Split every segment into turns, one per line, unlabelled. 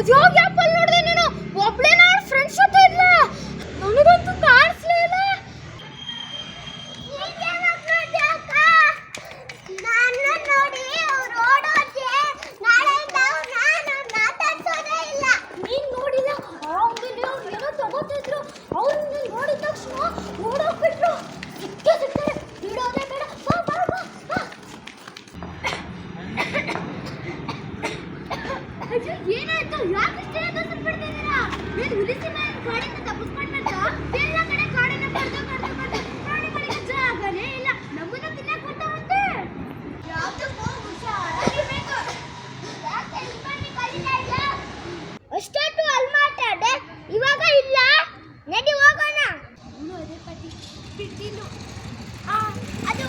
我就
要。ಅದು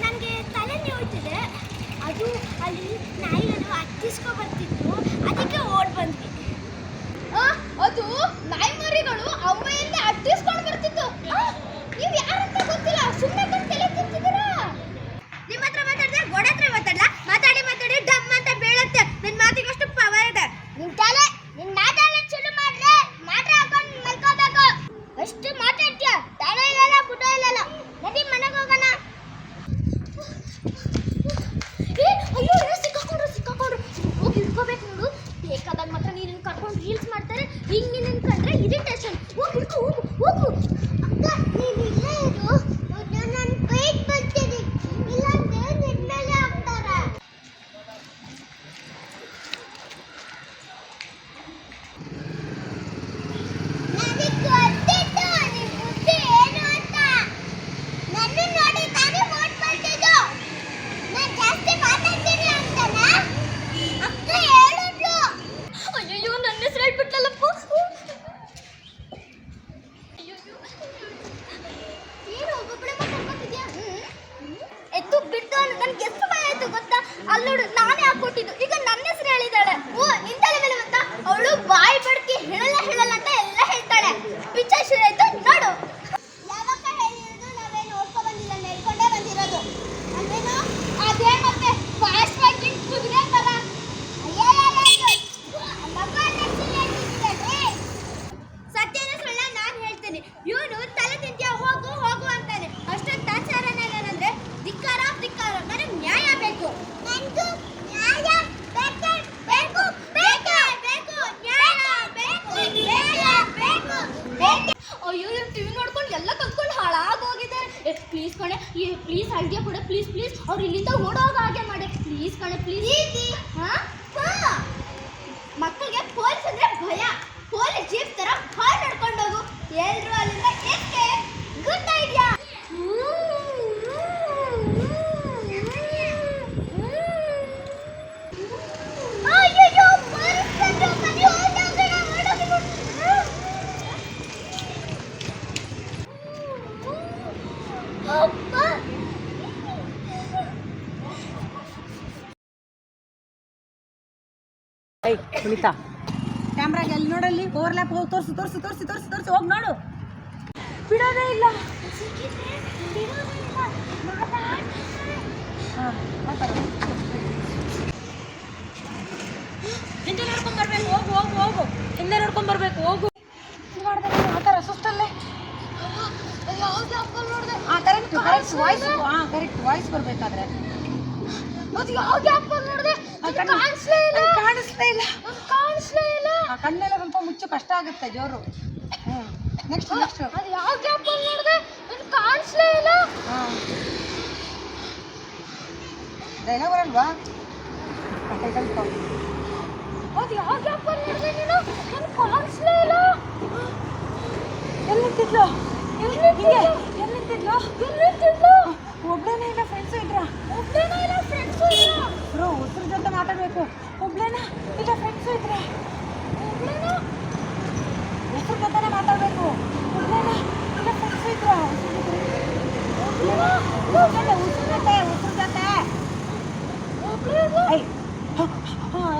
ನನಗೆ ತಲೆ ನೋಯ್ತಿದೆ. ಅದು ಅಲ್ಲಿ
ನಾಯಿ
ಐ ಕುಣಿತಾ ಕ್ಯಾಮ್ರಾಗ ಎಲ್ಲಿ ನೋಡಲ್ಲಿ? ಓವರ್ಲ್ಯಾಪ್ ಹೋಗಿ ತೋರಿಸು ತೋರಿಸು ತೋರಿಸು ತೋರಿಸು ತೋರಿಸು ಹೋಗಿ ನೋಡು. ಬಿಡೋದೇ ಇಲ್ಲ. ಹಿಂದೆ ನೋಡ್ಕೊಂಬರ್ಬೇಕು ಹೋಗು ಹೋಗು ಹೋಗು. ಹಿಂದೆ ನೋಡ್ಕೊಂಬರ್ಬೇಕು ಹೋಗು. ಮಾಡಿದೆ ಆ ಥರ ಸುಸ್ತಲ್ಲೇ ಹಾಂ ಕರೆಕ್ಟ್ ಕರೆಕ್ಟ್ ವಾಯ್ಸ್ ಹಾಂ ಕರೆಕ್ಟ್ ವಾಯ್ಸ್ ಬರಬೇಕಾದ್ರೆ.
ಯಾವ್ದು ಯಾಕೆ ನೋಡಿದೆ?
ಕಣ್ಣೆಲ್ಲ ಸ್ವಲ್ಪ ಮುಚ್ಚು ಕಷ್ಟ ಆಗುತ್ತೆ ಜೋರು. ಹ್ಞೂ ನೆಕ್ಸ್ಟ್ ನೆಕ್ಸ್ಟ್
ಅದು ಯಾವ ಗ್ಯಾಪ್ ಅದು ಕಾಣಿಸ್ಲೇ ಇಲ್ಲ.
ಹಾಂ. ದೈನ ಬರಲ್ವಾ? ಕೈ ಕಲ್ಕೊ
ಅದು ಯಾವ ಗ್ಯಾಪ್ ನೋಡಿದೆ ನೀನು? ನನಗೆ ಕಾಣಿಸ್ಲೇ ಇಲ್ಲ.
ಎಲ್ಲಿ
ನಿಂತಿದ್ಲು?
ಎಲ್ಲಿ
ನಿಂತಿದ್ಲು?
ಎಲ್ಲಿ ನಿಂತಿದ್ಲು? ಎಲ್ಲಿ ಇಲ್ಲ ಫ್ರೆಂಡ್ಸು ಇದ್ರ?
ಒಬ್ಳೇನೇ ಇಲ್ಲ ಫ್ರೆಂಡ್ಸು ಇಲ್ಲ
ಬ್ರೋ ಉಸಿರು ಜೊತೆ ಮಾತಾಡಬೇಕು. ಒಬ್ಳೇನ ಇಲ್ಲ ಫ್ರೆಂಡ್ಸು ಇದ್ರೆ?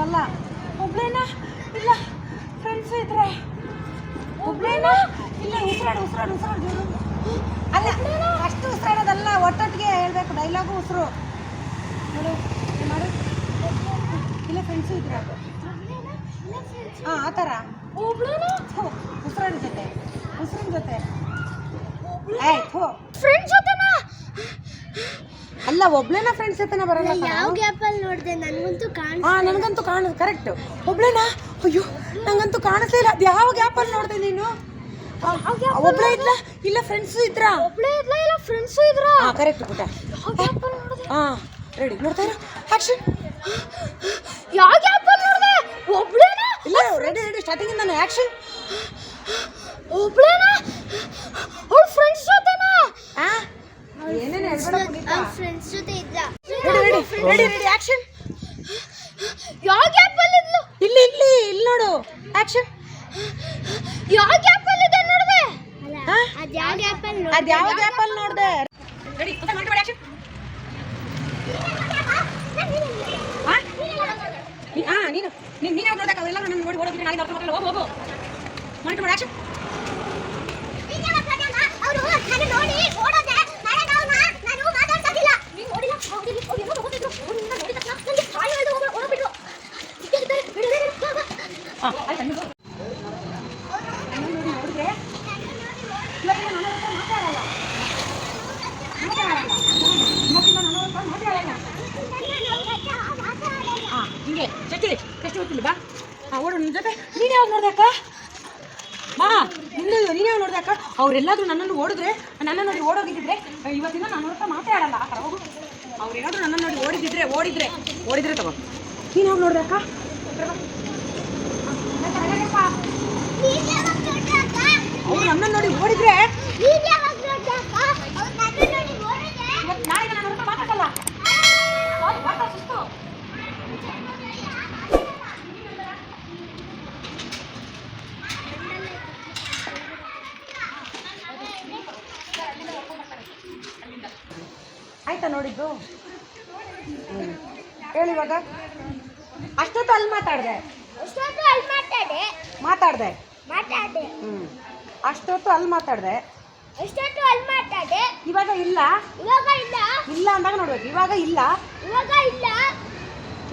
ಅಲ್ಲ. ಒಬ್ಳೇನ ಇಲ್ಲ ಫ್ರೆಂಡ್ಸ್ ಇದ್ರೆ. ಒಬ್ಳೇನ ಇಲ್ಲ, ಉಸಿರಾಡು ಉಸಿರಾಡು ಉಸಿರಾಡು. ಅಲ್ಲ, ಅಷ್ಟು ಉಸಿರಾಡೋದಲ್ಲ, ಒಟ್ಟೊಟ್ಟಿಗೆ ಹೇಳ್ಬೇಕು ಡೈಲಾಗು ಉಸಿರು. ಮಾಡು ಮಾಡು. ಇಲ್ಲ ಫ್ರೆಂಡ್ಸು ಇದ್ರೆ. ಹಾ ಆ ಥರ. ಥು, ಉಸಿರಾಡಿ ಜೊತೆ ಉಸಿರಿನ ಜೊತೆ.
ಫ್ರೆಂಡ್ಸ್ ಜೊತೆನಾ?
ಅಲ್ಲ ಒಬ್ಳೇನ ಫ್ರೆಂಡ್ಸ್ ಜೊತೆನ ಬರಲ್ಲ
ಯಾವ ಗ್ಯಾಪ್ ಅಲ್ಲಿ ನೋಡಿದೆ? ನನಗಂತೂ ಕಾಣ
ಹಾ ನನಗಂತೂ ಕಾಣ ಕರೆಕ್ಟ್ ಒಬ್ಳೇನಾ? ಅಯ್ಯೋ ನಂಗಂತೂ ಕಾಣಿಸ್ಲೇ ಇಲ್ಲ. ಅದು ಯಾವ ಗ್ಯಾಪಲ್ಲಿ ನೋಡಿದೆ ನೀನು? ಒಬ್ಳೇ ಇದ್ಲ? ಇಲ್ಲ ಫ್ರೆಂಡ್ಸ್ ಇದ್ರ?
ಒಬ್ಳೇ ಇದ್ಲ ಇಲ್ಲ ಫ್ರೆಂಡ್ಸ್ ಇದ್ರ?
ಹಾ ಕರೆಕ್ಟ್ ಪುಟ ಹಾ ರೆಡಿ ನೋಡ್ತಾ ಇರು. ಆಕ್ಷನ್
ಯಾವ ಗ್ಯಾಪಲ್ಲಿ ನೋಡಿದೆ?
ಒಬ್ಳೇ ರೆಡಿ ರೆಡಿ ಸ್ಟಾರ್ಟಿಂಗ್ ನಾನು ಆಕ್ಷನ್
ಒಬ್ಳೇನ ಅವ್ಳ ಫ್ರೆಂಡ್ಸ್ ಜೊತೆನಾ?
ಏನೇನು ಹೇಳ್ಬೇಡ
ಫ್ರೆಂಡ್ಸ್ ಜೊತೆ ಇದ್ಲ
ರೆಡಿ ರೆಡಿ ರೆಡಿ ಆಕ್ಷನ್
ಯಾವ ಗ್ಯಾಪಲ್ಲಿ ಇದ್ಲು?
ಇಲ್ಲಿ ಇಲ್ಲಿ ಇಲ್ಲಿ ನೋಡು. ಆಕ್ಷನ್
ಯಾವ ಗ್ಯಾಪಲ್ಲಿ ಇದೆ ನೋಡಿದೆ? ಅದ್ ಯಾವ ಗ್ಯಾಪಲ್ಲಿ
ಅದು ಯಾವ ಗ್ಯಾಪಲ್ಲಿ ನೋಡಿದೆ? ರೆಡಿ ಹಾ ನೀನು. ನೀನು ನೀನೇ ನೋಡಕ್ಕೆ ಅವೆಲ್ಲ ನನ್ನ ನೋಡಿ ಓಡೋದ್ರೆ ನಾಳೆ ಹೋಗು ಹೋಗು. ಮಾಡಿ ಆಕ್ಷನ್
ಅವರು ನನ್ನ ನೋಡಿ ಓಡೋದೆ ನಾಳೆ ನಾವು ನಾನು ಮಾತಾಡ್ಸೋದಿಲ್ಲ ನೀನು ನೋಡಿಲ್ಲ ಅವ್ರು ಇಲ್ಲಿ ಅವ್ರು ಏನೋ ಹೋಗಿದ್ರು ಅವ್ರು ನಿನ್ನ ನೋಡಿದ ತಕ್ಷಣ ನನಗೆ ಸಾಯಿ ಹೇಳ್ದು ಹೋಗಿ ಓಡೋಗ್ಬಿಟ್ರು ಸಿಕ್ಕಿದ್ದಾರೆ ಬಿಡು ಬಿಡು, ಬಿಡು
ಹಾಂ ಆಯ್ತು ನೀವು ನೋಡಿ ನೋಡಿದ್ರೆ ಇವತ್ತಿನ ನನ್ನ ಹತ್ರ ಮಾತಾಡಲ್ಲ ಮಾತಾಡಲ್ಲ ಇವತ್ತಿನ ನನ್ನ ಹತ್ರ ಮಾತಾಡಲ್ಲ ಹಾಂ ಹಿಂಗೆ ಚಟ್ಟಿ ಎಷ್ಟು ಗೊತ್ತಿಲ್ಲ ಬಾ ಹಾಂ ಓಡು ನನ್ನ ಜೊತೆ ನೀನು ಯಾವಾಗ ನೋಡ್ದೆ ಅಕ್ಕ ಬಾ ನಿಂದು ನೀನು ಯಾವಾಗ ನೋಡ್ದೆ ಅಕ್ಕ ಅವರೆಲ್ಲಾದ್ರೂ ನನ್ನನ್ನು ಓಡಿದ್ರೆ ನನ್ನ ನೋಡಿ ಓಡೋಗಿದ್ದಿದ್ರೆ ಇವತ್ತಿನ ನನ್ನ ಹತ್ರ ಮಾತಾಡಲ್ಲ ಆ ಥರ ಹೋಗು ಅವ್ರೇನಾದರೂ ನನ್ನನ್ನು ನೋಡಿ ಓಡಿದಿದ್ರೆ ಓಡಿದ್ರೆ ಓಡಿದ್ರೆ ತಗೋ. ನೀನು ಯಾವಾಗ ನೋಡ್ದೆ ಅಕ್ಕ? ಅವ್ರು ನನ್ನನ್ನು ನೋಡಿ ಓಡಿದ್ರೆ ನಾನು ನನ್ನ ಹತ್ರ ಮಾತಾಡಲ್ಲ ಹೌದು, ಮಾತಾಡ್ ಸುಸ್ತು. ಆಯ್ತಾ ನೋಡಿದ್ದು? ಹೇಳಿವಾಗ ಹೇಳು ಇವಾಗ. ಅಷ್ಟೊತ್ತು ಅಲ್ಲಿ ಮಾತಾಡಿದೆ.
ಅಷ್ಟೊತ್ತು ಅಲ್ಲಿ ಮಾತಾಡೆ
ಮಾತಾಡಿದೆ. ಹ್ಞೂ ಅಷ್ಟೊತ್ತು ಅಲ್ಲಿ ಮಾತಾಡಿದೆ.
ಅಷ್ಟೊತ್ತು ಅಲ್ಲಿ ಮಾತಾಡೆ
ಇವಾಗ ಇಲ್ಲ?
ಇವಾಗ ಇಲ್ಲ.
ಇಲ್ಲ ಅಂದಾಗ ನೋಡ್ಬೇಕು. ಇವಾಗ ಇಲ್ಲ?
ಇವಾಗ ಇಲ್ಲ.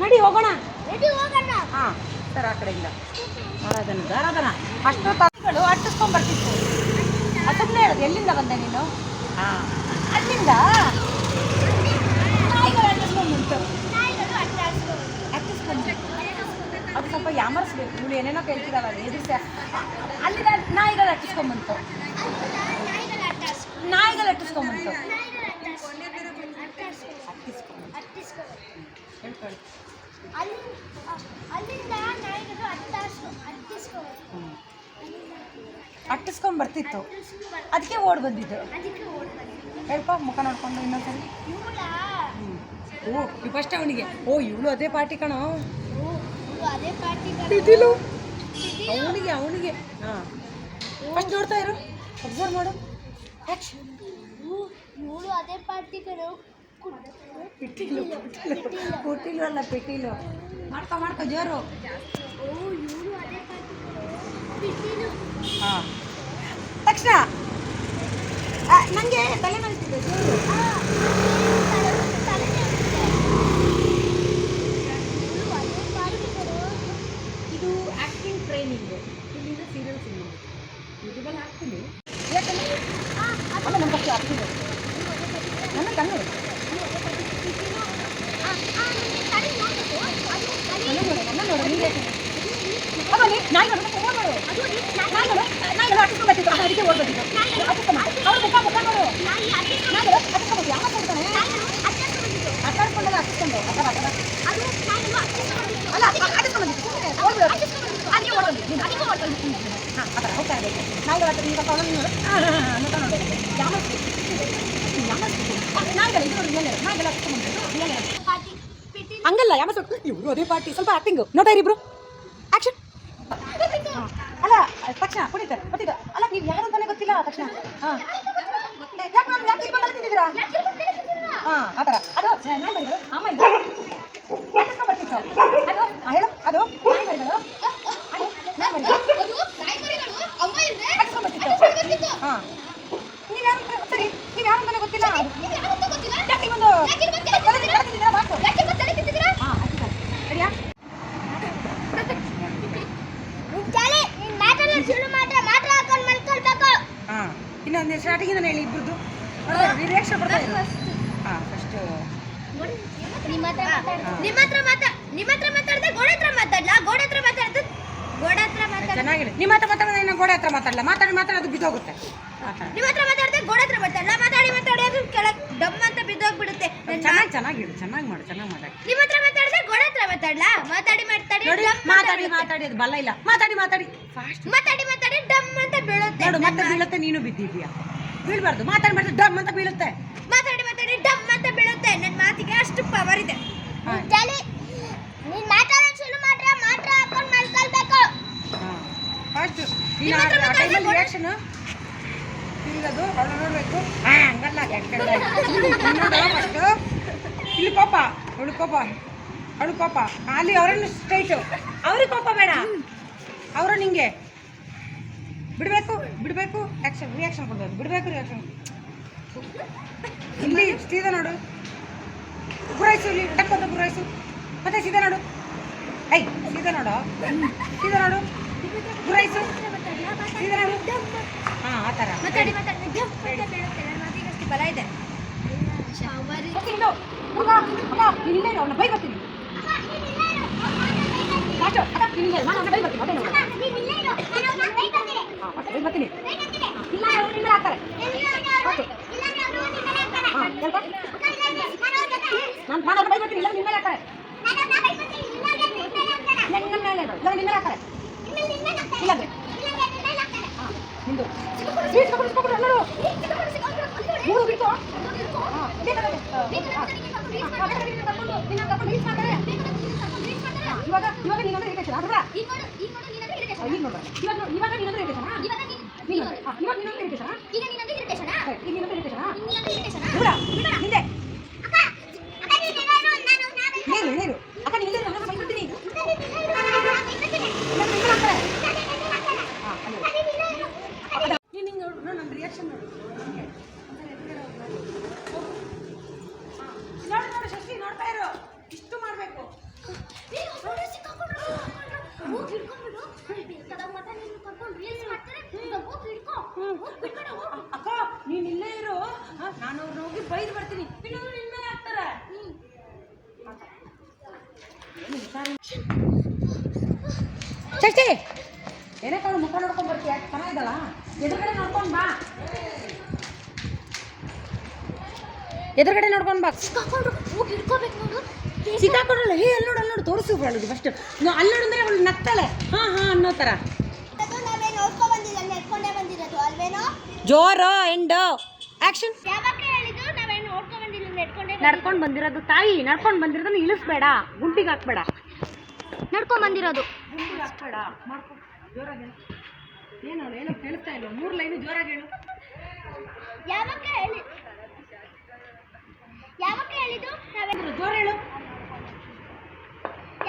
ನಡಿ ಹೋಗೋಣ.
ರೆಡಿ ಹೋಗೋಣ.
ಹಾಂ ಸರ್ ಆ ಕಡೆಯಿಂದ ಆರಾಧನ ಆರಾಧನ. ಅಷ್ಟೊತ್ತು ಅಟ್ಟಿಸ್ಕೊಂಡ್ ಬರ್ತಿತ್ತು. ಅದನ್ನೇ ಹೇಳೋದು ಎಲ್ಲಿಂದ ಬಂದೆ ನೀನು? ಹಾಂ ಅಲ್ಲಿಂದ ನಾಯಿಗಳು ಅಟ್ಟಿಸ್ಕೊಂಡ್ಬಂತು
ನಾಯಿಗಳು ಅಟ್ಟ
ಅಟ್ಟಿಸ್ಕೊಂಡ್ಬಿಟ್ಟು ಅದು ಸ್ವಲ್ಪ ಯಾಮರ್ಸ್ಬೇಕು ಇವಳು ಏನೇನೋ ಕೇಳ್ತಿರಲ್ಲ ಎದುರಿಸ ಅಲ್ಲಿ ನಾಯಿಗಳು ಅಟ್ಟಿಸ್ಕೊಂಬಂತು
ನಾಯಿಗಳು
ಹೇಳ್ಕೊಳ್ಳಿ ಹ್ಞೂ ಅಟ್ಟಿಸ್ಕೊಂಡ್ ಬರ್ತಿತ್ತು. ಅದಕ್ಕೆ ಓಡ್ ಬಂದಿದ್ದು. ಹೇಳ್ಪ ಮುಖ ನೋಡ್ಕೊಂಡು ಇನ್ನೊಂದ್ಸರಿ. ಓ ಫಸ್ಟ್ ಅವನಿಗೆ. ಓ ಇವಳು ಅದೇ ಪಾರ್ಟಿ ಕಣೋ. ತಿದಿಲು ಅವನಿಗೆ ಅವನಿಗೆ. ಹಾಂ. ಫಸ್ಟ್ ನೋಡ್ತಾ ಇರು. ಅಬ್ಸರ್ವ್ ಮಾಡು.
ಇವಳು ಅದೇ ಪಾರ್ಟಿ ಕಣೋ.
ಪಿಟೀಲು ಪಿಟೀಲು ಅಲ್ಲ ಪಿಟೀಲು ಮಾಡ್ಕೊ ಮಾಡ್ಕೊ ಜೋರು. ಹಾಂ. ತಕ್ಷಣ. ನನಗೆ ತಲೆ ನೋಯ್ತಿದೆ ಜೋರು ಇದು ಆ್ಯಕ್ಟಿಂಗ್ ಟ್ರೈನಿಂಗು ಇಲ್ಲಿಂದ ಸೀರಿಯಲ್ ಸಿನಿಮಾ ಯೂಟ್ಯೂಬಲ್ಲಿ ಹಾಕ್ತೀನಿ ಯಾಕಂದ್ರೆ ಅಲ್ಲ ನಮ್ಮ ಕಷ್ಟ ಆಗ್ತಿದೆ ನನ್ನ ಕಣ್ಣು ನನ್ನ ನೋಡು ನನ್ನ ನೋಡು ನೀನು ಅಲ್ಲ ನೀ ನಾಯಿಗಳು ಮತ್ತೆ ಫೋನ್ ಮಾಡು ನಾಯಿಗಳು ನಾಯಿಗಳು ಅಟ್ಟಿಸ್ಕೊಂಡು ಬರ್ತಿತ್ತು ಅದಕ್ಕೆ ಓಡ್ಬಂದಿದ್ದು ಅಟ್ಟಿಸ್ಕೊಂಡು ಅವ್ರ ಮುಖ ಮುಖ ನೋಡು ನಾಯಿಗಳು ಅಟ್ಟಿಸ್ಕೊಂಡು ಯಾವ ಮಾಡ್ತಾನೆ ಅಟ್ಟಾಡ್ಕೊಂಡಲ್ಲ ಅಟ್ಟಿಸ್ಕೊಂಡು ಆ ಥರ ಆ ಥರ ಅಲ್ಲ ಅಟ್ಟಿಸ್ಕೊಂಡು ಬಂದಿತ್ತು ಓಡ್ಬಿಡು ಅದಕ್ಕೆ ಓಡ್ಬಂದಿದ್ದು ನೀನು ಅದಕ್ಕೆ ಓಡ್ಬಂದಿದ್ದು ಹಾಂ ಆ ಥರ ಹೋಗ್ತಾ ಇರಬೇಕು ನಾಯಿಗಳು ಹತ್ರ ಈಗ ಕಾಲಲ್ಲಿ ನೋಡು ಹಾಂ ಹಾಂ ಹಾಂ ಮುಖ ನೋಡು ಯಾಮರ್ಸ್ಬೇಕು ಯಾಮರ್ಸ್ಬೇಕು ನಾಯಿಗಳು ಇದು ನೋಡಿ ಮೇಲೆ ನಾಯಿಗಳು ಅಟ್ಟಿಸ್ಕೊಂಡು ಬಂದಿದ್ದು ಮೇಲೆ ಹಂಗಲ್ಲ ಯಾಮರ್ಸ್ಬೇಕು ಇವರು ಅದೇ ಪಾರ್ಟಿ, ಸ್ವಲ್ಪ ಆಕ್ಟಿಂಗ್ ನೋಡ್ತಾ ಇಬ್ರು. ಆಕ್ಷನ್ ಅಲ್ಲ, ತಕ್ಷಣ ಕುಡಿತಾರೆ ಗೊತ್ತಿದ್ದ ಅಲ್ಲ, ನೀವು ಯಾರು ಅಂತಾನೆ ಗೊತ್ತಿಲ್ಲ, ತಕ್ಷಣ. ಹಾಂ. ಯಾಕೆ ಯಾಕೆ ತಿಂದಿದ್ದೀರಾ? ಹಾಂ, ಆ ಥರ. ಅದು ನಾಯಿಗಳು ಆಮೇಲೆ ಬರ್ತಿತ್ತು? ಅದು ಹೇಳು, ಅದು ನಾಯಿಗಳು ಬರ್ತಿತ್ತು. ಹಾಂ. ನೀನು ಯಾರು ಅಂತ ಸರಿ ಯಾರು ಅಂತಾನೆ ಗೊತ್ತಿಲ್ಲ. ಯಾಕೆ ಬಂದು ತಲೆ ತಿಂದಿದ್ದೀರಾ ಬಾಕು ಹಾಂ ರೆಡಿಯಾ ಇನ್ನೊಂದು ಸ್ಟಾರ್ಟಿಂಗ್ ಹೇಳಿ ಇಬ್ಬರದು ರಿಯಾಕ್ಷನ್ ಬರ್ತಾ ಇರು ಹಾಂ ಫಸ್ಟು
ನಿಮ್ಮ ಹತ್ರ ನಿಮ್ಮ ಹತ್ರ ಮಾತಾ ನಿಮ್ಮ ಹತ್ರ ಮಾತಾಡ್ದೆ ಗೋಡೆ ಹತ್ರ ಮಾತಾಡ್ಲಾ ಗೋಡೆ ಹತ್ರ ಮಾತಾಡ್ದು ಗೋಡೆ ಹತ್ರ ಮಾತಾಡ
ಚೆನ್ನಾಗಿದೆ. ನಿಮ್ಮ ಹತ್ರ ಮಾತಾಡೋದು ಇನ್ನು ಗೋಡೆ ಹತ್ರ ಮಾತಾಡಲ್ಲ ಮಾತಾಡಿ ಅದು ಬಿದ್ದೋಗುತ್ತೆ. ಮಾತಾಡಿ.
ನಿಮ್ಮ ಹತ್ರ ಮಾತಾಡ್ದೆ ಗೋಡೆ ಹತ್ರ ಮಾತಾಡ್ಲಾ? ಮಾತಾಡಿ ಮಾತಾಡಿ ಅದು ಕೆಳಗೆ ಡಮ್ ಅಂತ ಬಿದ್ದೋಗ್ಬಿಡುತ್ತೆ. ನನ್
ಚೆನ್ನಾಗಿ ಚೆನ್ನಾಗಿದೆ ಚೆನ್ನಾಗಿ ಮಾಡು ಚೆನ್ನಾಗಿ ಮಾತಾಡಿ
ನಿಮ್ಮ ಹತ್ರ ಮಾತಾಡ್ದೆ ಗೋಡೆ ಹತ್ರ ಮಾತಾಡ್ಲಾ? ಮಾತಾಡಿ ಮಾತಾಡಿ
ನೋಡಿ
ಡಮ್ ಅಂತ
ಮಾತಾಡಿ
ಬೀಳುತ್ತೆ.
ಮಾತಾಡಿ ಅದು ಬಲ್ಲ ಇಲ್ಲ. ಮಾತಾಡಿ ಮಾತಾಡಿ. ಫಾಸ್ಟ್
ಮಾತಾಡಿ ಮಾತಾಡಿ ಡಮ್ ಅಂತ ಬೀಳುತ್ತೆ.
ನೋಡು ಮತ್ತೆ ಬೀಳುತ್ತೆ ನೀನು ಬಿದ್ದಿದ್ಯಾ ಬೀಳ್ಬಾರ್ದು. ಮಾತಾಡಿ ಮಾಡಿದ್ರೆ ಡಮ್ ಅಂತ ಬೀಳುತ್ತೆ.
ಮಾತಾಡಿ ಮಾತಾಡಿ ಡಮ್ ಅಂತ ಬೀಳುತ್ತೆ. ನನ್ನ ಮಾತಿಗೆ ಅಷ್ಟು ಪವರ್ ಇದೆ.
ಹಾಂ
ಚಳಿ ನೀನ್ ಮಾತಾಡೋದ್ ಶುರು ಮಾಡ್ರೆ ಮಾತ್ರ ಹಾಕೊಂಡ್ ಮಲ್ಕೊಳ್ಬೇಕು
ಹಾಂ ಫಾಸ್ಟ್ ನೀನು
ನಿಮ್ಮ ಹತ್ರ
ಆ
ಮಾತಾಡಿ
ಟೈಮಲ್ಲಿ
ಗೋಡೆ-
ರಿಯಾಕ್ಷನ್ ತಿರುಗದು ಅವಳು ನೋಡಬೇಕು. ಹಂಗಲ್ಲ ಫಸ್ಟು ಇಲ್ಲಿ ಕೋಪ ಅವಳು ಕೋಪ. ಅವಳು ಕೋಪ. ಅಲ್ಲಿ ಅವರನ್ನು ಸ್ಟ್ರೈಟು. ಅವ್ರಿಗೆ ಕೋಪ ಬೇಡ. ಅವರು ನಿಂಗೆ. ಬಿಡಬೇಕು ಬಿಡಬೇಕು. ಆ್ಯಕ್ಷನ್ ರಿಯಾಕ್ಷನ್ ಕೊಡ್ಬೇಕು ಬಿಡಬೇಕು ರಿಯಾಕ್ಷನ್ ಇಲ್ಲಿ ಸೀದಾ ನೋಡು. ಗುರಾಯಿಸು ಇಲ್ಲಿ. ಟಕ್ ಅಂತ ಗುರಾಯಿಸು. ಮತ್ತೆ ಸೀದಾ ನೋಡು. ಐ ಸೀದಾ ನೋಡು. ಸೀದಾ ನೋಡು. ಹಾಂ ಆ ಥರ.
ಮಾತಾಡಿ ಮಾತಾಡಿ. ನನ್ನ ಬಲ ಇದೆ.
ಇಲ್ಲೇ ಅವನ ಬೈ ಬರ್ತೀನಿ. ಬರ್ತೀನಿ. ಇಲ್ಲ ನಿನ್ನ ಹಾಕ್ತಾರೆ. ನಾನು ಅವ್ನ ಬೈ ಬರ್ತೀನಿ. ಇಲ್ಲ ನಿಮ್ಮ ಮೇಲೆ ಹಾಕ್ತಾರೆ. ನಿಮ್ಮ ಮೇಲೆ ಇಲ್ಲ ನಿಮ್ಮ ಮೇಲೆ ಹಾಕ್ತಾರೆ. ಇಲ್ಲ ಎಲ್ಲರೂ. ಮೂರು ಬಿಟ್ಟು. ಇವಾಗ ಇವಾಗ ನೀನೊಂದು ಇರಿಟೇಷನ್ customers. ಎದುರುಗಡೆ ನೋಡ್ಕೊಂಡು ಬಾ. ಎದುರುಗಡೆ ನೋಡ್ಕೊಂಡು ನೋಡು. ಸಿಕ್ಕಾಕೊಂಡಲ್ಲ ಹೇ ಅಲ್ಲಿ ನೋಡು ಅಲ್ಲಿ ನೋಡು ತೋರಿಸು ಅವಳಿಗೆ ಫಸ್ಟ್ ಅಲ್ಲಿ ಅಂದ್ರೆ ಅವಳು ನಗ್ತಾಳೆ. ಹಾಂ ಹಾಂ ಅನ್ನೋ ಥರ ಜೋರ ಎಂಡ್
ನೆಟ್ಕೊಂಡೇ
ನಡ್ಕೊಂಡು ಬಂದಿರೋದು ತಾಯಿ ನಡ್ಕೊಂಡು ಬಂದಿರೋದನ್ನ ಇಳಿಸ್ಬೇಡ ಗುಂಡಿಗೆ ಹಾಕ್ಬೇಡ.
ನಡ್ಕೊಂಡ್ ಬಂದಿರೋದು.
ಹಾಕ್ಬೇಡ ಏನು ಅವಳು ಏನೋ ಕೇಳಿಸ್ತಾ ಇಲ್ಲ ಮೂರು ಲೈನು ಜೋರಾಗಿ ಹೇಳು.
ಯಾವಾಗ ಹೇಳಿ ಯಾವಾಗ ಹೇಳಿದ್ದು? ನಾವೇನು
ಜೋರು ಹೇಳು.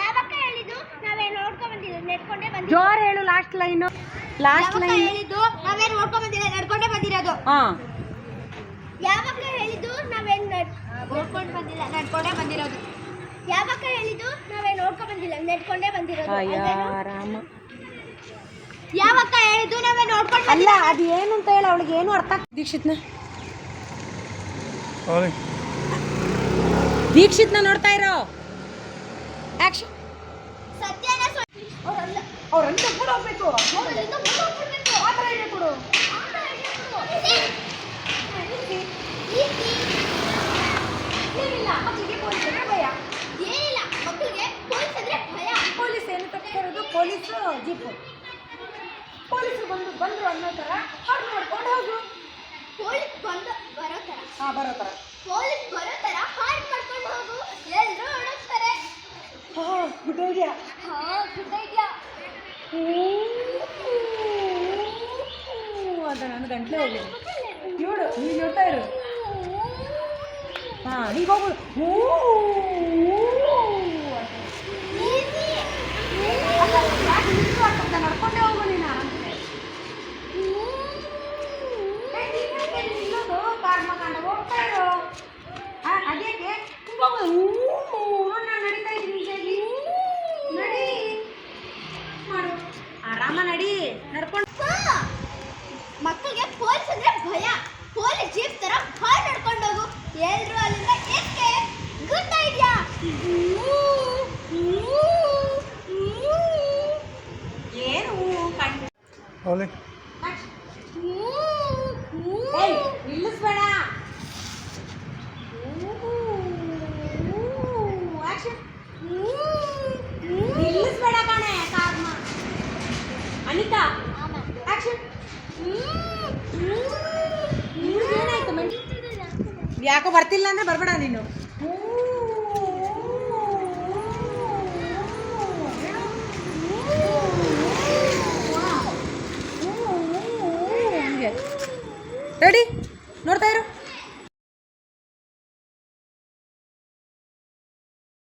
ಯಾವಾಗ ಹೇಳಿದ್ದು? ನಾವೇ ನೋಡ್ಕೊ ಬಂದಿದ್ದು ನೆಟ್ಕೊಂಡೇ ಬಂದಿಲ್ಲ
ಜೋರು ಹೇಳು ಲಾಸ್ಟ್ ಲೈನು. Last line.
ಹೇಳಿದ್ದು? ನಾವೇನು ನೋಡ್ಕೊ ಬಂದಿಲ್ಲ ನಡ್ಕೊಂಡೇ ಬಂದಿರೋದು.
ಹಾ.
ಯಾವಾಗ ಹೇಳಿದ್ದು? ನಾವೇನು ನೋಡ್ಕೊಂಡು ಬಂದಿಲ್ಲ ನಡ್ಕೊಂಡೇ ಬಂದಿರೋದು. ಯಾವಾಗ ಹೇಳಿದ್ದು? ನಾವೇನು ನೋಡ್ಕೊ ಬಂದಿಲ್ಲ ನೆಟ್ಕೊಂಡೇ ಬಂದಿರೋದು.
ಅಯ್ಯ? ರಾಮ.
ಯಾವಾಗ ಹೇಳಿದ್ದು? ನಾವೇ ನೋಡ್ಕೊಂಡು
ಅಲ್ಲ ಅದು ಏನು ಅಂತ ಹೇಳಿ ಅವಳಿಗೆ ಏನು ಅರ್ಥ ದೀಕ್ಷಿತ್ನ. ದೀಕ್ಷಿತ್ನ ನೋಡ್ತಾ ಇರೋ? ಆಕ್ಷನ್
ಸತ್ಯನ
ಅವ್ರಂತ ಕೂಡ ಹೋಗ್ಬೇಕು. ಆ ಥರ ಇದೆ ಕೊಡು. ಏನಿಲ್ಲ ಮಕ್ಕಳಿಗೆ ಪೊಲೀಸ್ ಅಂದ್ರೆ ಭಯ.
ಏನಿಲ್ಲ ಮಕ್ಕಳಿಗೆ ಪೊಲೀಸ್ ಅಂದ್ರೆ ಭಯ.
ಪೊಲೀಸ್ ಏನು ತಪ್ಪಿರೋದು? Police jeep. ಪೊಲೀಸರು ಬಂದು ಬಂದರು ಅನ್ನೋ ಥರ ಅವ್ರು ನೋಡ್ಕೊಂಡು ಹೋಗು
ಪೊಲೀಸ್ ಬಂದು ಬರೋ ಥರ
ಹಾಂ ಬರೋ ಥರ
ಪೊಲೀಸ್ ಬರೋ ಥರ ಹಾಡ್ ಮಾಡ್ಕೊಂಡು ಹೋಗು ಎಲ್ಲರೂ ಓಡಿಸ್ತಾರೆ
ಹಾಂ ಐಡಿಯಾ
ಹಾ ಗುಡ್ ಐಡಿಯಾ
ಅಂತ ನನ್ನ ಗಂಟ್ಲೆ ಹೋಗಿದೆ ನೋಡು ನೀವು ನೋಡ್ತಾ ಇರು ಹಾಂ ನೀವು ಹೋಗು ಹೂ ನಡ್ಕೊಂಡೇ ಆರಾಮ ನಡಿ ನಡ್ಕೊಂಡು
ಮಕ್ಕಳಿಗೆ ಪೊಲೀಸ್ ಅಂದ್ರೆ ಭಯ
ಪೊಲೀಸ್
ಜೀಪ್
ತರ ಭಯ ನಡ್ಕೊಂಡು ಹೋಗು ಎಲ್ರು ಅಲ್ಲಿಂದ ಏಕೆ ಗೊತ್ತಾ ಇದೆಯಾ ಏನು ಕಣ್ಣು ಬರ್ತಿಲ್ಲ ಅಂದ್ರೆ ಬರಬೇಡ ನೀನು.